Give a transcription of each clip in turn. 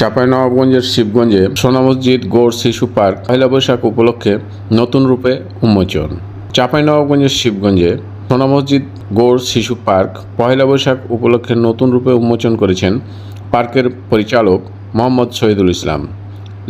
চাঁপাইনবাবগঞ্জের শিবগঞ্জে সোনা মসজিদ, গৌড় শিশু পার্ক পয়লা বৈশাখ উপলক্ষে নতুন রূপে উন্মোচন। চাঁপাইনবাবগঞ্জের শিবগঞ্জে সোনা মসজিদ, গৌড় শিশু পার্ক পয়লা বৈশাখ উপলক্ষে নতুন রূপে উন্মোচন করেছেন পার্কের পরিচালক মোহাম্মদ শহীদুল ইসলাম।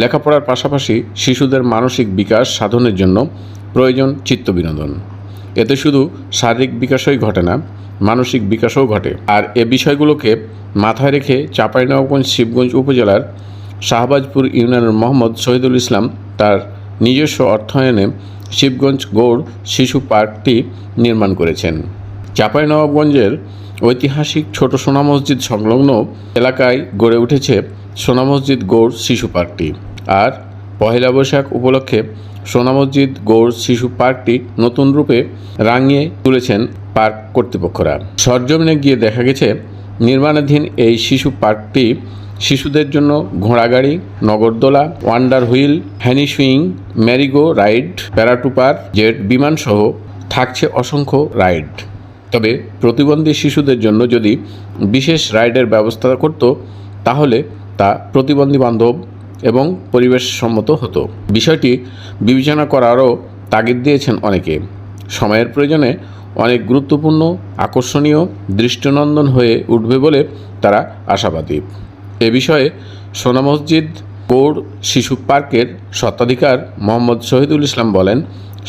লেখাপড়ার পাশাপাশি শিশুদের মানসিক বিকাশ সাধনের জন্য প্রয়োজন চিত্ত বিনোদন এতে শুধু শারীরিক বিকাশই ঘটে না মানসিক বিকাশও ঘটে। আর এ বিষয়গুলোকে মাথায় রেখে চাঁপাইনবাবগঞ্জ শিবগঞ্জ উপজেলার শাহবাজপুর ইউনিয়নের মোহাম্মদ শহীদুল ইসলাম তার নিজস্ব অর্থায়নে শিবগঞ্জ গৌড় শিশু পার্কটি নির্মাণ করেছেন। চাঁপাইনবাবগঞ্জের ঐতিহাসিক ছোট সোনা মসজিদ সংলগ্ন এলাকায় গড়ে উঠেছে সোনা মসজিদ গৌড় শিশু পার্কটি। আর পহেলা বৈশাখ উপলক্ষে সোনা মসজিদ গৌড় শিশু পার্কটি নতুন রূপে রাঙিয়ে তুলেছেন পার্ক কর্তৃপক্ষরা। সরজমিনে গিয়ে দেখা গেছে, নির্মাণাধীন এই শিশু পার্কটি শিশুদের জন্য ঘোড়াগাড়ি, নগরদোলা, wonder wheel, honey swing merry go ride, paratrooper, jet বিমানসহ থাকছে অসংখ্য রাইড। তবে প্রতিবন্ধী শিশুদের জন্য যদি বিশেষ রাইডের ব্যবস্থা করত, তাহলে তা প্রতিবন্ধী বান্ধব এবং পরিবেশ সম্মত হতো। বিষয়টি বিবেচনা করারও তাগিদ দিয়েছেন অনেকে। সময়ের প্রয়োজনে অনেক গুরুত্বপূর্ণ, আকর্ষণীয় দৃষ্টিনন্দন হয়ে উঠবে বলে তারা আশাবাদী। এ বিষয়ে সোনা মসজিদ গৌড় শিশু পার্কের স্বত্বাধিকার মোহাম্মদ শহীদুল ইসলাম বলেন,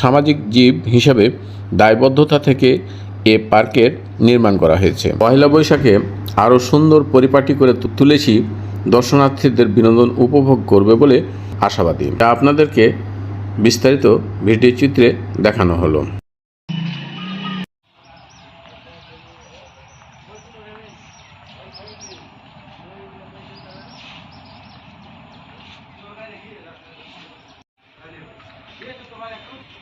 সামাজিক জীব হিসাবে দায়বদ্ধতা থেকে এ পার্কের নির্মাণ করা হয়েছে। পয়লা বৈশাখে আরও সুন্দর পরিপাটি করে তুলেছি দর্শনার্থীদের বিনোদন উপভোগ করবে বলে আশাবাদী। তা আপনাদেরকে বিস্তারিত ভিডিও চিত্রে দেখানো হলো। নাগাতলা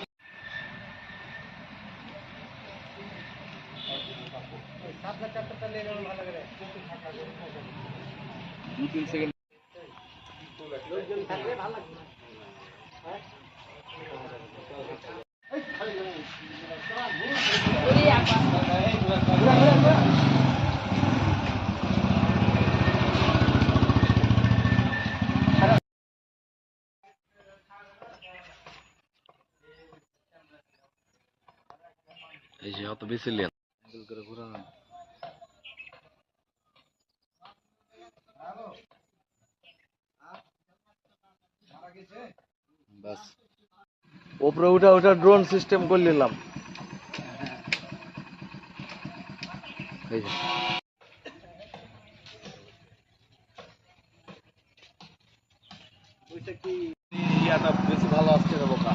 দু তিন সেকেন্ড এই যে অত বেশি লেন করে ঘুরানো বাস ওপরে উঠা উঠা ড্রোন সিস্টেম করে নিলাম। বেশি ভালো আসছে বোকা।